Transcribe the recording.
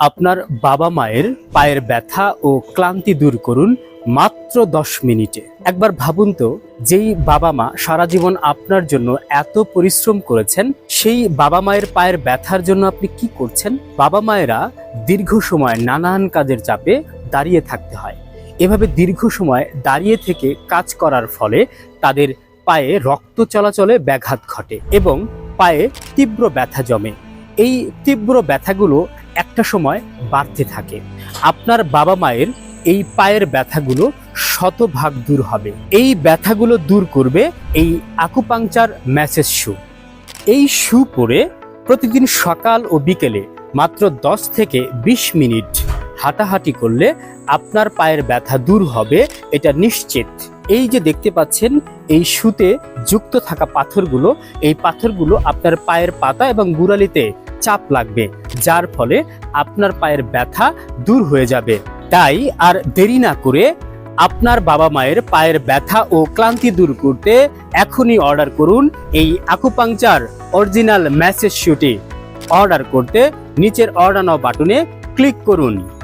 আপনার বাবা মায়ের পায়ের ব্যথা ও ক্লান্তি দূর করুন মাত্র দশ মিনিটে। একবার ভাবুন তো, যেই বাবা মা সারা জীবন আপনার জন্য এত পরিশ্রম করেছেন, সেই বাবা মায়ের পায়ের ব্যথার জন্য আপনি কি করছেন? বাবা মায়েরা দীর্ঘ সময় নানান কাজের চাপে দাঁড়িয়ে থাকতে হয়। এভাবে দীর্ঘ সময় দাঁড়িয়ে থেকে কাজ করার ফলে তাদের পায়ে রক্ত চলাচলে ব্যাঘাত ঘটে এবং পায়ে তীব্র ব্যথা জমে। এই তীব্র ব্যথাগুলো একটা সময় বাড়তে থাকে। আপনার বাবা মায়ের এই পায়ের ব্যথাগুলো শতভাগ দূর হবে। এই ব্যথাগুলো দূর করবে এই আকুপাংচার ম্যাসেজ শু এই শু পরে প্রতিদিন সকাল ও বিকেলে মাত্র দশ থেকে ২০ মিনিট হাঁটাহাঁটি করলে আপনার পায়ের ব্যথা দূর হবে, এটা নিশ্চিত। এই যে দেখতে পাচ্ছেন, এই সুতে যুক্ত থাকা পাথরগুলো, এই পাথরগুলো আপনার পায়ের পাতা এবং গুড়ালিতে চাপ লাগবে, যার ফলে আপনার পায়ের ব্যথা দূর হয়ে যাবে। তাই আর দেরি না করে আপনার বাবা মায়ের পায়ের ব্যথা ও ক্লান্তি দূর করতে এখনই অর্ডার করুন এই আকুপাংচার অরিজিনাল ম্যাসেজ শুটি অর্ডার করতে নিচের অর্ডার নাও বাটনে ক্লিক করুন।